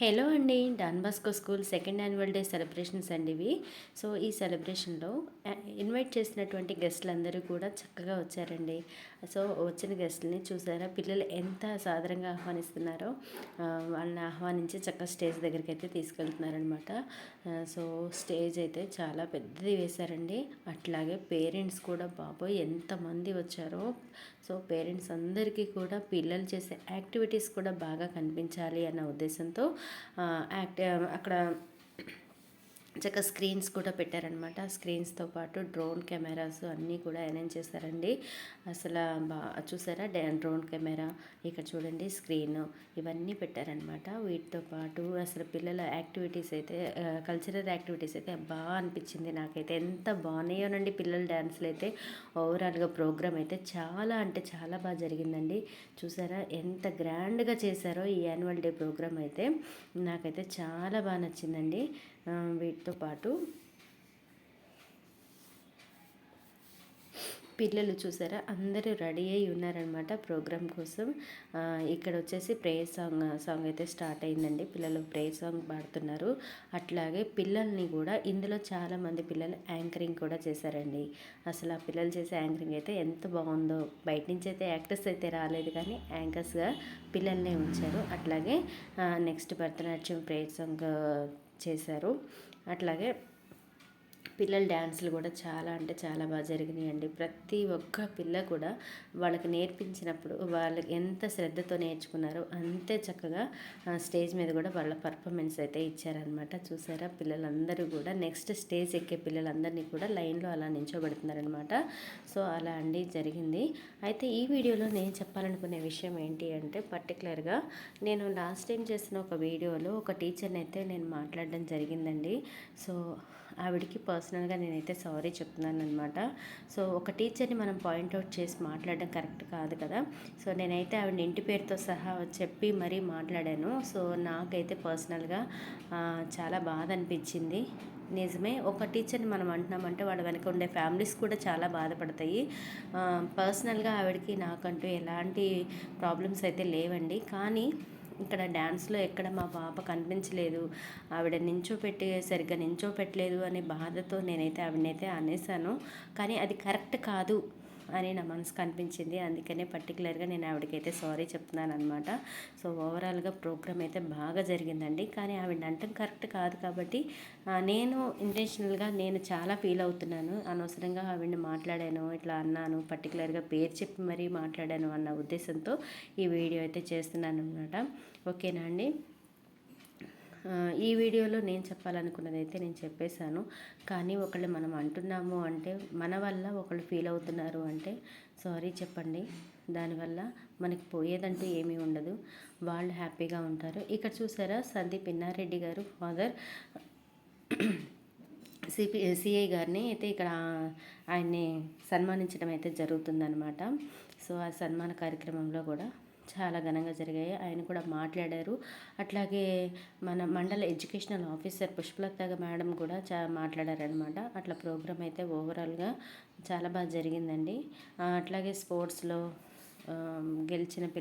Hello అండి. Don Bosco school second annual day celebrations అండి ఇవి. సో ఈ సెలబ్రేషన్లో ఇన్వైట్ చేసినటువంటి గెస్ట్లు అందరూ కూడా చక్కగా వచ్చారండి. సో వచ్చిన గెస్ట్ని చూసారా? పిల్లలు ఎంత సాదరంగా ఆహ్వానిస్తున్నారో వాళ్ళని ఆహ్వానించి చక్కగా స్టేజ్ దగ్గరికి అయితే తీసుకెళ్తున్నారనమాట సో స్టేజ్ అయితే చాలా పెద్దది వేశారండి. అట్లాగే పేరెంట్స్ కూడా బాబోయ్ ఎంతమంది వచ్చారో. సో పేరెంట్స్ అందరికీ కూడా పిల్లలు చేసే యాక్టివిటీస్ కూడా బాగా కనిపించాలి అన్న ఉద్దేశంతో యాక్ట్ అక్కడ చక్కగా స్క్రీన్స్ కూడా పెట్టారనమాట స్క్రీన్స్తో పాటు డ్రోన్ కెమెరాస్ అన్నీ కూడా అరేంజ్ చేస్తారండి అసలు బా చూసారా? డ్రోన్ కెమెరా ఇక్కడ చూడండి స్క్రీన్ ఇవన్నీ పెట్టారనమాట వీటితో పాటు అసలు పిల్లల యాక్టివిటీస్ అయితే కల్చరల్ యాక్టివిటీస్ అయితే బాగా అనిపించింది నాకైతే. ఎంత బాగున్నాయోనండి పిల్లల డ్యాన్స్లు అయితే. ఓవరాల్గా ప్రోగ్రామ్ అయితే చాలా అంటే చాలా బాగా జరిగిందండి. చూసారా? ఎంత గ్రాండ్గా చేశారో ఈ యాన్యువల్ డే ప్రోగ్రామ్ అయితే. నాకైతే చాలా బాగా నచ్చిందండి. వీటితో పాటు పిల్లలు చూసారా? అందరూ రెడీ అయి ఉన్నారనమాట ప్రోగ్రామ్ కోసం. ఇక్కడ వచ్చేసి ప్రేయర్ సాంగ్ సాంగ్ అయితే స్టార్ట్ అయిందండి. పిల్లలు ప్రేయర్ సాంగ్ పాడుతున్నారు. అట్లాగే పిల్లల్ని కూడా ఇందులో చాలామంది పిల్లలు యాంకరింగ్ కూడా చేశారండి. అసలు ఆ పిల్లలు చేసే యాంకరింగ్ అయితే ఎంత బాగుందో. బయట నుంచి అయితే యాక్టర్స్ అయితే రాలేదు కానీ యాంకర్స్గా పిల్లల్నే ఉంచారు. అట్లాగే నెక్స్ట్ భరతనాట్యం ప్రేయర్ సాంగ్ చేశారు. అట్లాగే పిల్లల డ్యాన్సులు కూడా చాలా అంటే చాలా బాగా జరిగినాయండి. ప్రతి ఒక్క పిల్ల కూడా వాళ్ళకి నేర్పించినప్పుడు వాళ్ళకి ఎంత శ్రద్ధతో నేర్చుకున్నారో అంతే చక్కగా స్టేజ్ మీద కూడా వాళ్ళ పర్ఫార్మెన్స్ అయితే ఇచ్చారనమాట చూసారా? పిల్లలందరూ కూడా నెక్స్ట్ స్టేజ్ ఎక్కే పిల్లలందరినీ కూడా లైన్లో అలా నించోబెడుతున్నారనమాట సో అలా అండి జరిగింది. అయితే ఈ వీడియోలో నేను చెప్పాలనుకునే విషయం ఏంటి అంటే పర్టికులర్గా నేను లాస్ట్ టైం చేసిన ఒక వీడియోలో ఒక టీచర్ని అయితే నేను మాట్లాడడం జరిగిందండి. సో ఆవిడకి పర్సనల్గా నేనైతే సారీ చెప్తున్నాను అనమాట సో ఒక టీచర్ని మనం పాయింట్అవుట్ చేసి మాట్లాడడం కరెక్ట్ కాదు కదా. సో నేనైతే ఆవిడ ఇంటి పేరుతో సహా చెప్పి మరీ మాట్లాడాను. సో నాకైతే పర్సనల్గా చాలా బాధ అనిపించింది. నిజమే ఒక టీచర్ని మనం అంటున్నామంటే వాళ్ళ వెనక ఉండే ఫ్యామిలీస్ కూడా చాలా బాధపడతాయి. పర్సనల్గా ఆవిడకి నాకంటూ ఎలాంటి ప్రాబ్లమ్స్ అయితే లేవండి. కానీ ఇక్కడ డ్యాన్స్లో ఎక్కడ మా పాప కనిపించలేదు. ఆవిడ నించోపెట్టి సరిగ్గా నించోపెట్టలేదు అనే బాధతో నేనైతే ఆవిడనైతే అనేసాను. కానీ అది కరెక్ట్ కాదు. అని నా మనసుకు కనిపించింది అందుకనే పర్టికులర్గా నేను ఆవిడకైతే సారీ చెప్తున్నాను అనమాట సో ఓవరాల్గా ప్రోగ్రామ్ అయితే బాగా జరిగిందండి. కానీ ఆవిడ అంటం కరెక్ట్ కాదు కాబట్టి నేను ఇంటెన్షనల్గా నేను చాలా ఫీల్ అవుతున్నాను. అనవసరంగా ఆవిడని మాట్లాడాను ఇట్లా అన్నాను పర్టికులర్గా పేరు చెప్పి మరీ మాట్లాడాను అన్న ఉద్దేశంతో ఈ వీడియో అయితే చేస్తున్నాను అనమాట ఓకేనా అండి? ఈ వీడియోలో నేను చెప్పాలనుకున్నది అయితే నేను చెప్పేశాను. కానీ ఒకళ్ళు మనం అంటున్నాము అంటే మన వల్ల ఒకళ్ళు ఫీల్ అవుతున్నారు అంటే సారీ చెప్పండి. దానివల్ల మనకి పోయేదంటూ ఏమీ ఉండదు. వాళ్ళు హ్యాపీగా ఉంటారు. ఇక్కడ చూసారా సందీప్ ఇన్నారెడ్డి గారు ఫాదర్ సిపి సిఐ గారిని అయితే ఇక్కడ ఆయన్ని సన్మానించడం అయితే జరుగుతుందనమాట సో ఆ సన్మాన కార్యక్రమంలో కూడా చాలా ఘనంగా జరిగాయి. ఆయన కూడా మాట్లాడారు. అట్లాగే మన మండల ఎడ్యుకేషనల్ ఆఫీసర్ పుష్పలత మేడం కూడా చా మాట్లాడారనమాట అట్లా ప్రోగ్రామ్ అయితే ఓవరాల్గా చాలా బాగా జరిగిందండి. అట్లాగే స్పోర్ట్స్లో గెలిచిన పిల్ల